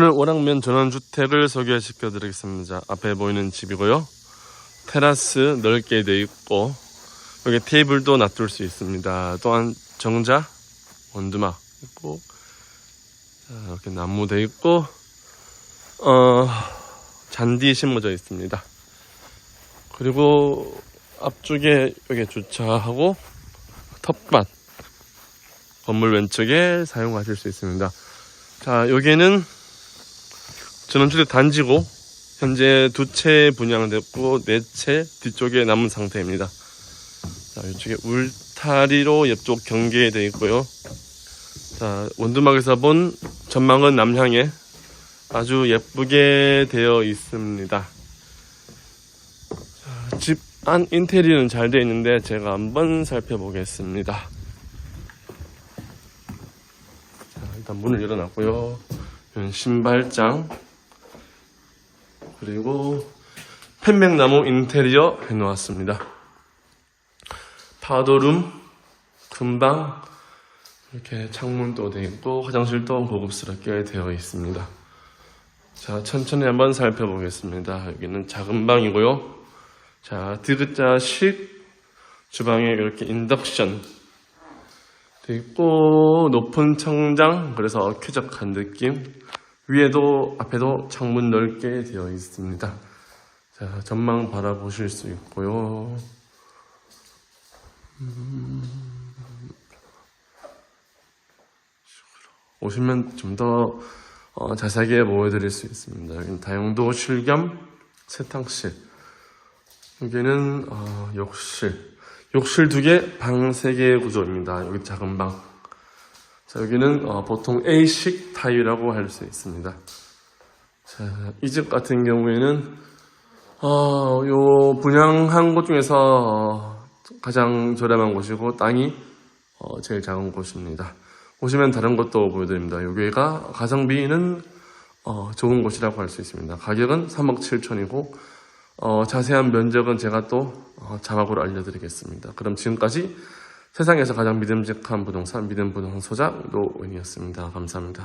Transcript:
오늘 오락면 전원주택을 소개시켜 드리겠습니다. 앞에 보이는 집이고요. 테라스 넓게 되어 있고 여기 테이블도 놔둘 수 있습니다. 또한 정자, 원두막 있고 자, 이렇게 나무 되어 있고 어, 잔디 심어져 있습니다. 그리고 앞쪽에 여기 주차하고 텃밭 건물 왼쪽에 사용하실 수 있습니다. 자, 여기는 전원주택 단지고 현재 두 채 분양됐고 네 채 뒤쪽에 남은 상태입니다. 자, 이쪽에 울타리로 옆쪽 경계되어 있고요. 자, 원두막에서 본 전망은 남향에 아주 예쁘게 되어 있습니다. 자, 집 안 인테리어는 잘 되어 있는데 제가 한번 살펴보겠습니다. 자, 일단 문을 열어놨고요. 신발장 그리고 편백나무 인테리어 해놓았습니다. 파도룸, 금방 이렇게 창문도 되어 있고 화장실도 고급스럽게 되어 있습니다. 자, 천천히 한번 살펴보겠습니다. 여기는 작은 방이고요. 자, 디귿자식 주방에 이렇게 인덕션 되어 있고 높은 청장 그래서 쾌적한 느낌 위에도 앞에도 창문 넓게 되어 있습니다. 자, 전망 바라보실 수 있고요. 음, 오시면 좀더 어, 자세하게 보여드릴 수 있습니다. 여기는 다용도 실 겸 세탁실. 여기는 어, 욕실. 욕실 두 개, 방 세개 구조입니다. 여기 작은 방. 자, 여기는 어, 보통 A식 타입이라고 할 수 있습니다. 자, 이 집 같은 경우에는 어, 요 분양한 곳 중에서 어, 가장 저렴한 곳이고 땅이 어, 제일 작은 곳입니다. 보시면 다른 것도 보여드립니다. 여기가 가성비는 어, 좋은 곳이라고 할 수 있습니다. 가격은 3억 7천이고 어, 자세한 면적은 제가 또 어, 자막으로 알려드리겠습니다. 그럼 지금까지 세상에서 가장 믿음직한 부동산 믿음 부동산 소장 노은이었습니다. 감사합니다.